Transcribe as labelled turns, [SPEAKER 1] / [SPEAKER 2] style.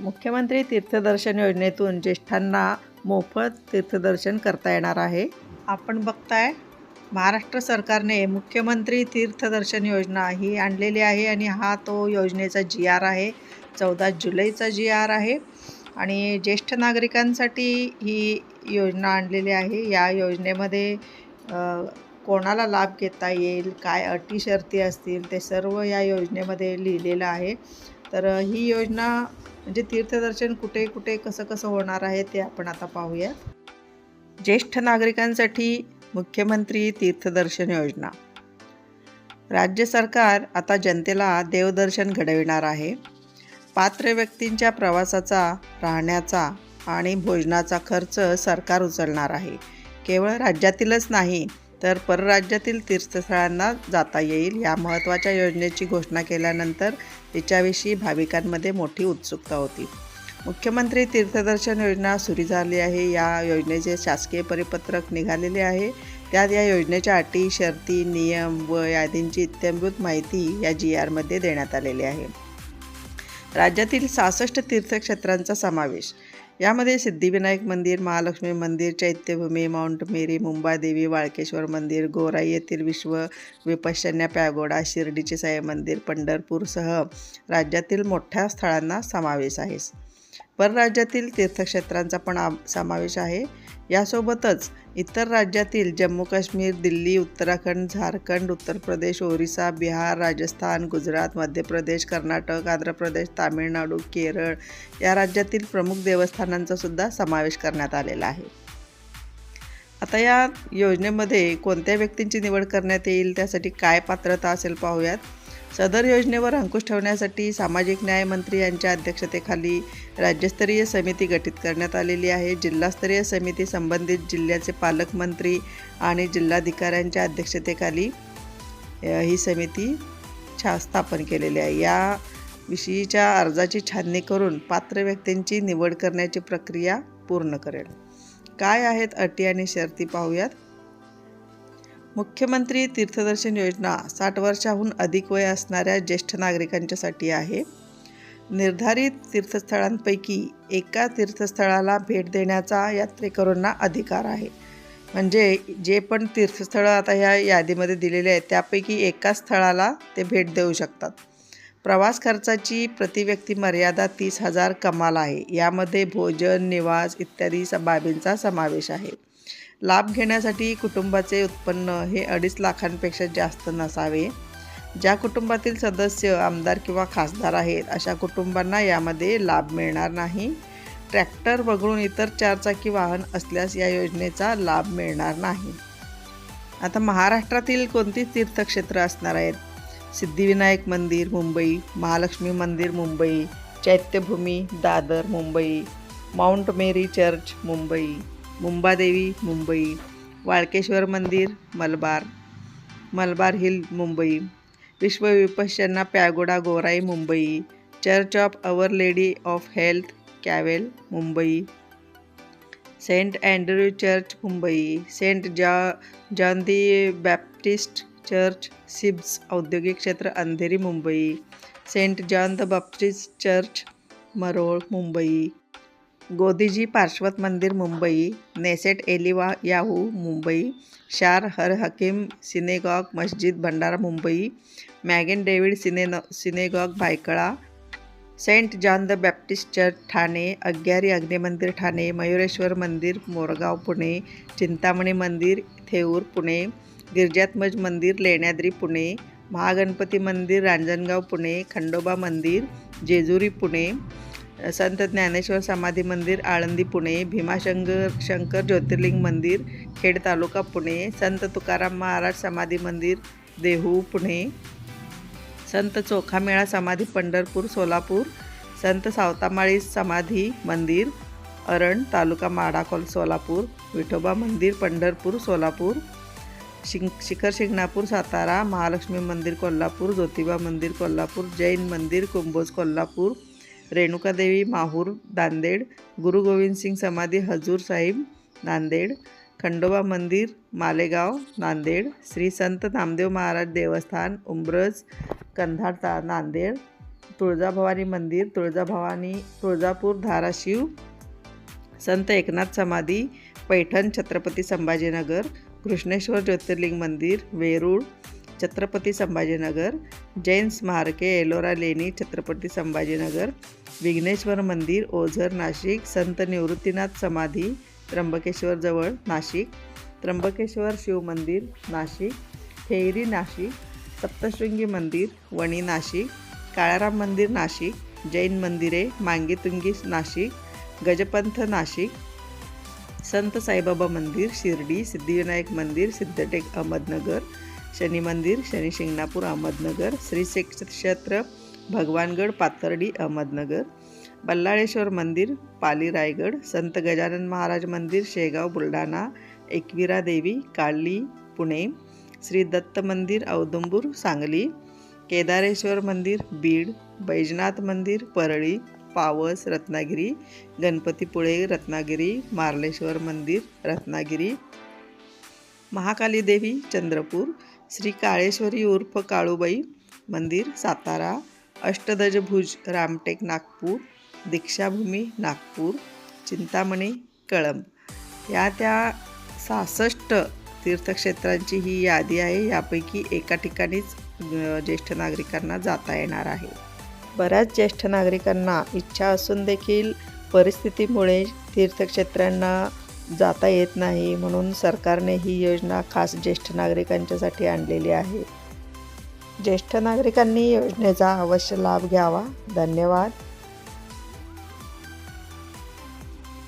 [SPEAKER 1] मुख्यमंत्री तीर्थदर्शन योजनेतून ज्येष्ठांना मोफत तीर्थदर्शन करता येणार आहे. आपण बघताय महाराष्ट्र सरकारने मुख्यमंत्री तीर्थदर्शन योजना ही आणलेली आहे आणि हा तो योजनेचा जी आर आहे. चौदा जुलैचा जी आर आहे आणि ज्येष्ठ नागरिकांसाठी ही योजना आणलेली आहे. या योजनेमध्ये कोणाला लाभ घेता येईल काय अटी शर्ती असतील ते सर्व या योजनेमध्ये लिहिलेलं आहे. तर ही योजना म्हणजे तीर्थदर्शन कुठे कुठे कसं कसं होणार आहे ते आपण आता पाहूया. ज्येष्ठ नागरिकांसाठी मुख्यमंत्री तीर्थदर्शन योजना. राज्य सरकार आता जनतेला देवदर्शन घडविणार आहे. पात्र व्यक्तींच्या प्रवासाचा राहण्याचा आणि भोजनाचा खर्च सरकार उचलणार आहे. केवळ राज्यातीलच नाही तर परराज्यातील तीर्थस्थळांना जाता येईल. या महत्त्वाच्या योजनेची घोषणा केल्यानंतर तिच्याविषयी भाविकांमध्ये मोठी उत्सुकता होती. मुख्यमंत्री तीर्थदर्शन योजना सुरू झाली आहे. या योजनेचे शासकीय परिपत्रक निघालेले आहे. त्यात या योजनेच्या अटी शर्ती नियम व यादींची इत्यंभूत माहिती या जी आरमध्ये देण्यात आलेली आहे. राज्यातील सहासष्ट तीर्थक्षेत्रांचा समावेश. यामध्ये सिद्धिविनायक मंदिर महालक्ष्मी मंदिर चैत्यभूमी माउंट मेरी मुंबादेवी वाळकेश्वर मंदिर गोराई येथील विश्व विपश्यन्या पॅगोडा शिर्डीचे साई मंदिर पंढरपूरसह राज्यातील मोठ्या स्थळांना समावेश आहे. परराज्यातील तीर्थक्षेत्रांचा पण आ समावेश आहे. यासोबतच इतर राज्यातील जम्मू काश्मीर दिल्ली उत्तराखंड झारखंड उत्तर प्रदेश ओरिसा बिहार राजस्थान गुजरात मध्य प्रदेश कर्नाटक आंध्र प्रदेश तामिळनाडू केरळ या राज्यातील प्रमुख देवस्थानांचा सुद्धा समावेश करण्यात आलेला आहे. आता या योजनेमध्ये कोणत्या व्यक्तींची निवड करण्यात येईल? त्यासाठी काय पात्रता असेल पाहूयात? सदर योजनेवर अंकुश ठेवण्यासाठी सामाजिक न्याय मंत्री यांच्या अध्यक्षतेखाली राज्यस्तरीय समिती गठीत करण्यात आलेली आहे. जिल्हास्तरीय समिती संबंधित जिल्ह्याचे पालकमंत्री आणि जिल्हाधिकाऱ्यांच्या अध्यक्षतेखाली ही समिती छा स्थापन केलेली आहे. या विषयीच्या अर्जाची छाननी करून पात्र व्यक्तींची निवड करण्याची प्रक्रिया पूर्ण करेल. काय आहेत अटी आणि शर्ती पाहूयात. मुख्यमंत्री तीर्थदर्शन योजना साठ वर्षाहून अधिक वय असणाऱ्या ज्येष्ठ नागरिकांच्यासाठी आहे. निर्धारित तीर्थस्थळांपैकी एका तीर्थस्थळाला भेट देण्याचा यात्रेकरूंना अधिकार आहे. म्हणजे जे पण तीर्थस्थळं आता ह्या यादीमध्ये दिलेले आहेत त्यापैकी एका स्थळाला ते भेट देऊ शकतात. प्रवास खर्चाची प्रतिव्यक्ती मर्यादा तीस हजार कमाल आहे. यामध्ये भोजन निवास इत्यादी स- बाबींचा समावेश आहे. लाभ घेण्यासाठी कुटुंबाचे उत्पन्न हे अडीच लाखांपेक्षा जास्त नसावे. ज्या कुटुंबातील सदस्य आमदार किंवा खासदार आहेत अशा कुटुंबांना यामध्ये लाभ मिळणार नाही. ट्रॅक्टर वगळून इतर चारचाकी वाहन असल्यास या योजनेचा लाभ मिळणार नाही. आता महाराष्ट्रातील कोणती तीर्थक्षेत्र असणार आहेत? सिद्धिविनायक मंदिर मुंबई महालक्ष्मी मंदिर Mumbai Chaityabhoomi Dadar Mumbai mount Mary church Mumbai. Mumbadevi Mumbai. Walkeshwar मंदिर मलबार. मलबार हिल मुंबई. विश्व pagoda pagoda Gorai Mumbai. Church of our lady of health Cavel Mumbai. Saint Andrew church Mumbai. Saint जॉ John the Baptist church SEEPZ औद्योगिक क्षेत्र Andheri Mumbai. Saint John the Baptist church Marol Mumbai. Godiji पार्श्वत मंदिर Mumbai Knesset Eliyahoo Mumbai Shaar Harahamim synagogue Masjid Bunder Mumbai Magen David cine synagogue Byculla saint John the Baptist church Thane agiary अग्निमंदिर ठाणे मयुरेश्वर मंदिर मोरगाव पुणे चिंतामणी मंदिर थेऊर पुणे गिरजात्मज मंदिर लेण्याद्री पुणे महागणपती मंदिर रांजणगाव पुणे खंडोबा मंदिर जेजुरी पुणे संत ज्ञानेश्वर समाधी मंदिर आळंदी पुणे भीमाशंकर शंकर ज्योतिर्लिंग मंदिर खेड तालुका पुणे संत तुकाराम महाराज समाधी मंदिर देहू पुणे संत चोखामेळा समाधी पंढरपूर सोलापूर संत सावतामाळी समाधी मंदिर अरण तालुका माडाकोल सोलापूर विठोबा मंदिर पंढरपूर सोलापूर शिंग शिखर शिंगणापूर सातारा महालक्ष्मी मंदिर कोल्हापूर ज्योतिबा मंदिर कोल्हापूर जैन मंदिर कुंभोज कोल्हापूर रेणुकादेवी माहूर नांदेड गुरु गोविंद सिंग समाधी हजूर साहिब नांदेड खंडोबा मंदिर मालेगाव नांदेड श्री संत नामदेव महाराज देवस्थान उंब्रज कंधार ता नांदेड तुळजाभवानी मंदिर तुळजाभवानी तुळजापूर धाराशिव संत एकनाथ समाधी पैठण छत्रपती संभाजीनगर कृष्णेश्वर ज्योतिर्लिंग मंदिर वेरूळ छत्रपती संभाजीनगर जैन स्मारके एलोरा लेणी छत्रपती संभाजीनगर विघ्नेश्वर मंदिर ओझर नाशिक संत निवृत्तीनाथ समाधी त्र्यंबकेश्वरजवळ नाशिक त्र्यंबकेश्वर शिव मंदिर नाशिक फेरी नाशिक सप्तशृंगी मंदिर वणी नाशिक काळाराम मंदिर नाशिक जैन मंदिरे मांगीतुंगी नाशिक गजपंथ नाशिक संत साईबाबा मंदिर शिर्डी सिद्धिविनायक मंदिर सिद्धटेक अहमदनगर शनी मंदिर शनी शिंगणापूर अहमदनगर श्री क्षेत्र भगवानगड पाथर्डी अहमदनगर बल्लाळेश्वर मंदिर पाली रायगड संत गजानन महाराज मंदिर शेगाव बुलढाणा एकविरा देवी काळली पुणे श्री दत्त मंदिर औदुंबूर सांगली केदारेश्वर मंदिर बीड बैजनाथ मंदिर परळी पावस रत्नागिरी गणपतीपुळे रत्नागिरी मार्लेश्वर मंदिर रत्नागिरी महाकाली देवी चंद्रपूर श्री काळेश्वरी उर्फ काळूबाई मंदिर सातारा अष्टदजभुज रामटेक नागपूर दीक्षाभूमी नागपूर चिंतामणी कळंब. या त्या सहासष्ट तीर्थक्षेत्रांची ही यादी आहे. यापैकी एका ठिकाणीच ज्येष्ठ नागरिकांना जाता येणार आहे. बऱ्याच ज्येष्ठ नागरिकांना इच्छा असून देखील परिस्थितीमुळे तीर्थक्षेत्रांना जाता येत नाही म्हणून सरकारने ही योजना खास ज्येष्ठ नागरिकांच्यासाठी आणलेली आहे. ज्येष्ठ नागरिकांनी योजनेचा अवश्य लाभ घ्यावा. धन्यवाद.